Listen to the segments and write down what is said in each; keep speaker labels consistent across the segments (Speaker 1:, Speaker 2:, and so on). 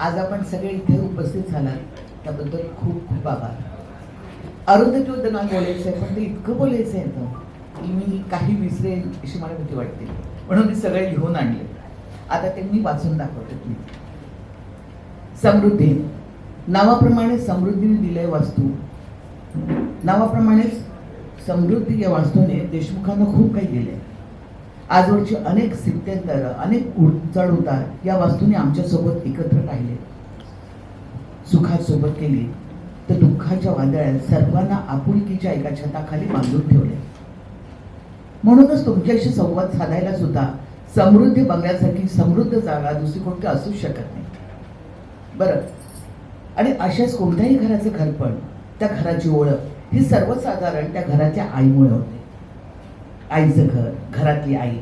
Speaker 1: आज आपण सगळे इथे उपस्थित झालात. त्याबद्दल खूप खूप आभार. अरुंधती मला बोलायचं आहे पण ते इतकं बोलायचं आहे ना की मी काही विसरेल अशी मला भीती वाटते. म्हणून मी सगळे लिहून आणले. आता ते मी वाचून दाखवते तुम्ही समृद्धी. नावाप्रमाणे समृद्धीने दिलंय वास्तू. नावाप्रमाणेच समृद्धी या वास्तूने देशमुखांना खूप काही दिलंय आजवरची अनेक स्थित्यंतर अनेक उड- चढ उतार या वास्तूने आमच्यासोबत एकत्र राहिले. सुखात सोबत केली. तर दुःखाच्या वादळात सर्वांना आपुलकीच्या एका छताखाली बांधून ठेवले. म्हणूनच तुमच्याशी संवाद साधायला सुद्धा समृद्धी बंगल्यासारखी समृद्ध जागा दुसरी कोणती असूच शकत नाही. बरं. आणि अशाच कोणत्याही घराचं घरपण त्या घराची ओळख ही सर्वसाधारण त्या घराच्या आईमुळे होते. आईचं घर घरातली आई.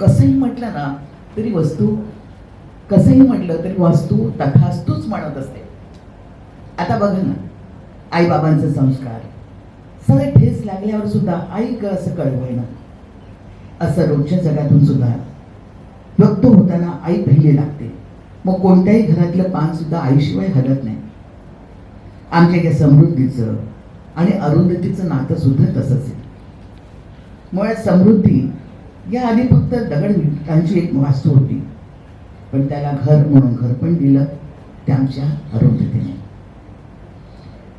Speaker 1: कसंही म्हटलं ना तरी वस्तू कसंही म्हटलं तरी वास्तू तथास्तूच म्हणत असते. आता बघा ना आईबाबांचे संस्कार. सगळे ठेस लागल्यावर सुद्धा आई ग असं कळवणं असं रोजच्या जगातून सुद्धा व्यक्त होताना आई पहिली लागते. मग कोणत्याही घरातलं पान सुद्धा आईशिवाय हलत नाही. आमच्या या समृद्धीचं आणि अरुंधतीचं नातं सुद्धा तसंच आहे. मुळात समृद्धी या आधी फक्त दगड विटांची एक वास्तू होती. पण त्याला घर म्हणून घर पण दिलं त्या आमच्या अरुंधतीने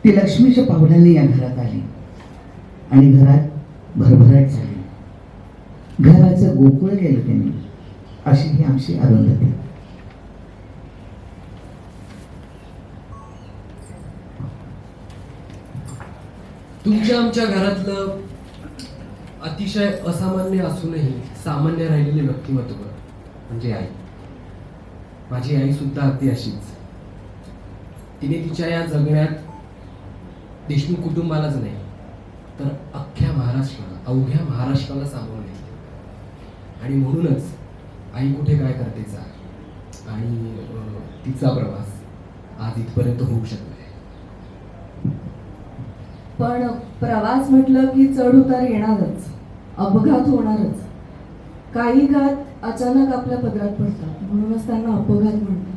Speaker 1: ती लक्ष्मीच्या पावलांनी या घरात आली. आणि घरात भरभराट झाली. घराचं गोकुळ केलं त्यांनी. अशी ही आमची अरुंधती
Speaker 2: तुमच्या आमच्या घरातलं अतिशय असामान्य असूनही सामान्य राहिलेले व्यक्तिमत्व म्हणजे आई. माझी आई सुद्धा अगदी अशीच. तिने तिच्या या जगण्यात देशमुख कुटुंबालाच नाही तर अख्ख्या महाराष्ट्राला अवघ्या महाराष्ट्राला सामावून घेतले. आणि म्हणूनच आई कुठे काय करतेचा आणि तिचा प्रवास आज इथपर्यंत होऊ शकतो
Speaker 3: पण प्रवास म्हटलं की चढ उतार येणारच अपघात होणारच. काही घात अचानक आपल्या पदरात पडतात म्हणूनच त्यांना अपघात म्हणतात.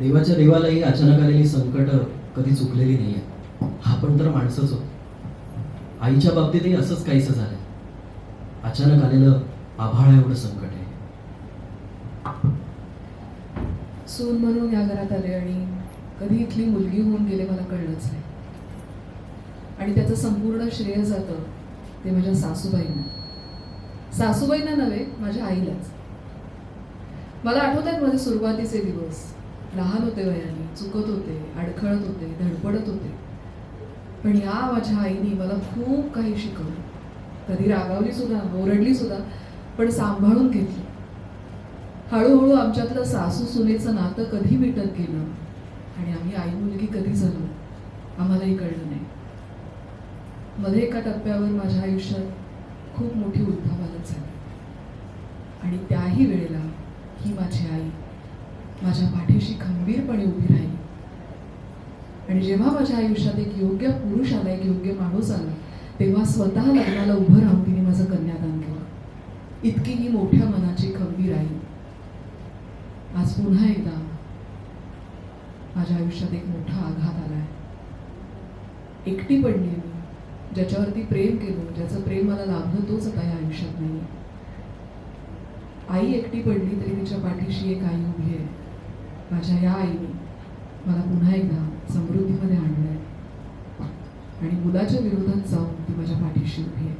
Speaker 4: देवाच्या देवालाही अचानक आलेली संकट कधी चुकलेली नाही आहे हा पण तर माणसंच होत. आईच्या बाबतीतही असंच काहीसं झालं अचानक आलेलं आभाळ एवढं संकट आहे.
Speaker 5: सून म्हणून या घरात आले आणि कधी इथली मुलगी होऊन गेले मला कळलंच नाही. आणि त्याचं संपूर्ण श्रेय जातं ते माझ्या सासूबाईंना. सासूबाईंना नव्हे माझ्या आईलाच. मला आठवत आहेत माझे सुरुवातीचे दिवस. लहान होते वयाने चुकत होते अडखळत होते धडपडत होते. पण या माझ्या आईने मला खूप काही शिकवलं. कधी रागावली सुद्धा ओरडली सुद्धा पण सांभाळून घेतली. हळूहळू आमच्यातलं सासू सुनेचं नातं कधी मिटत गेलं आणि आम्ही आई मुलगी कधी झालो आम्हालाही कळलं नाही. मध्ये एका टप्प्यावर माझ्या आयुष्यात खूप मोठी उलथापालथ झाली. आणि त्याही वेळेला ही माझी आई माझ्या पाठीशी खंबीरपणे उभी राहिली. आणि जेव्हा माझ्या आयुष्यात एक योग्य पुरुष आला एक योग्य माणूस आला तेव्हा स्वतः लग्नाला उभं राहून तिने माझं कन्यादान केलं. इतकी ही मोठ्या मनाची खंबीर आई. आज पुन्हा एकदा माझ्या आयुष्यात एक मोठा आघात आलाय. एकटी पडली मी ज्याच्यावरती प्रेम केलं ज्याचं प्रेम मला लाभलं तोच आता या आयुष्यात नाही आई एकटी पडली तरी तिच्या पाठीशी एक आई उभी आहे. माझ्या या आईने मला पुन्हा एकदा समृद्धीमध्ये आणलंय. आणि मुलाच्या विरोधात जाऊन ती माझ्या पाठीशी उभी आहे.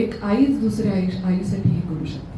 Speaker 5: एक आईच दुसऱ्या आई आईसाठी हे करू शकते.